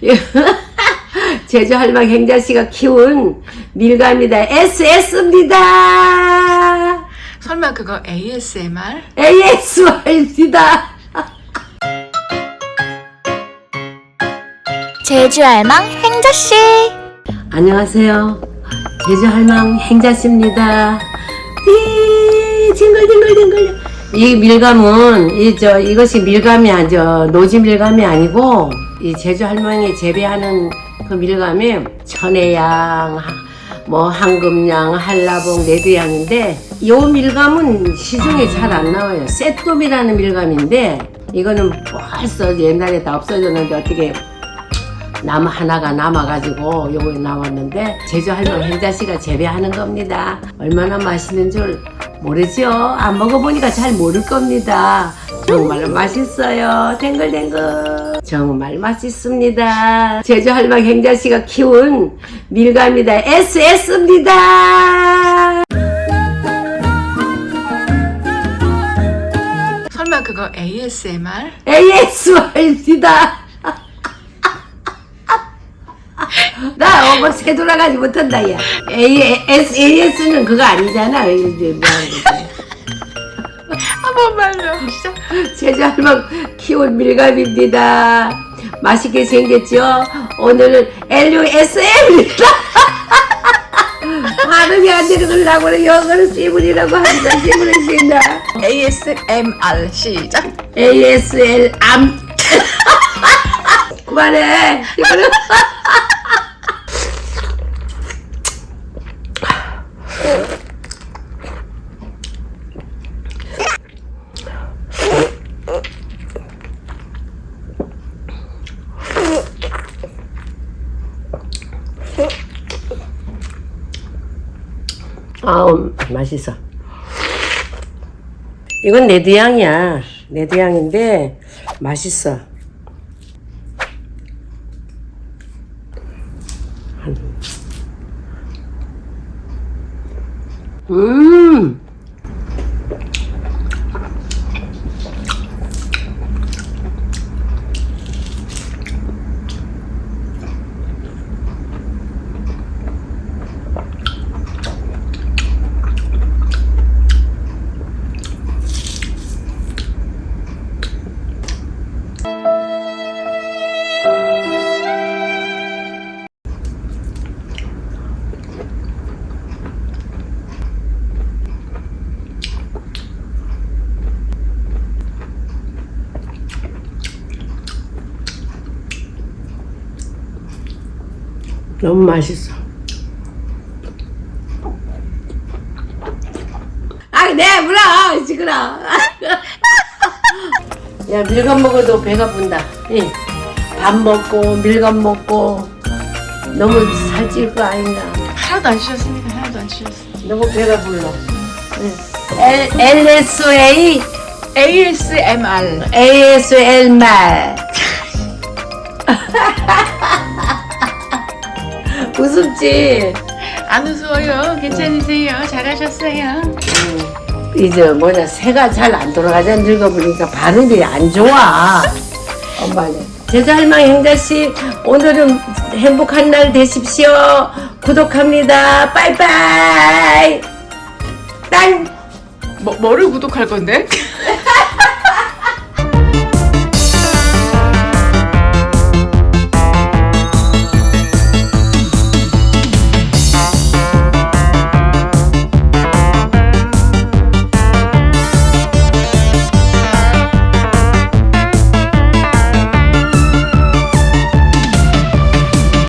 제주 할망 행자 씨가 키운 밀감이다. SS입니다. 설마 그거 ASMR? AS입니다. 제주 알망 행자씨 안녕하세요. 제주 할망 행자 씨입니다. 띠, 징글징글징글. 이 밀감은 이 저 이것이 밀감이 아니죠. 노지 밀감이 아니고 이 제주 할망이 재배하는 그 밀감이 천혜양, 하- 뭐 황금양, 한라봉, 레드양인데 이 밀감은 시중에 잘 안 나와요. 셋돔이라는 밀감인데 이거는 벌써 옛날에 다 없어졌는데 어떻게 나무 하나가 남아가지고 요거에 나왔는데 제주 할머니 행자 씨가 재배하는 겁니다. 얼마나 맛있는 줄 모르죠? 안 먹어보니까 잘 모를 겁니다. 정말 맛있어요. 탱글탱글. 정말 맛있습니다. 제주 할머니 행자 씨가 키운 밀감이다. SS입니다. 설마 그거 ASMR? AS입니다. 나 어머 새 돌아가지 못한다 야. AS AS는 그거 아니잖아. 이제 뭐 하는 거지. 한 번만요. 진짜. 제주 할망 키운 밀감입니다. 맛있게 생겼죠? 오늘은 LUSM입니다. 발음이 안 되는 걸 나고는 영어는 씨문이라고 합니다. 씨문을 쉰다. ASMR 시작. ASL 암. 그만해. 이거는. 아우 맛있어. 이건 레드향이야. 레드향인데 맛있어. 음. 너무 맛있어. 아, 네, 물어! 시끄러. 야, 밀감 먹어도 배가 분다. 예. 밥 먹고, 밀감 먹고, 너무 살찔 거 아닌가. 하나도 안 쉬었습니다. 하나도 안 쉬었어. 너무 배가 불러. 예. L, LSA, ASMR. ASL 말. 웃음지? 안 웃어요. 괜찮으세요. 잘하셨어요. 이제 뭐냐 새가 잘 안 돌아가자 늙어보니까 발음이 안 좋아 엄마는 제자 할망 행자씨 오늘은 행복한 날 되십시오 구독합니다 빠이빠이 땅 뭐, 뭐를 구독할 건데?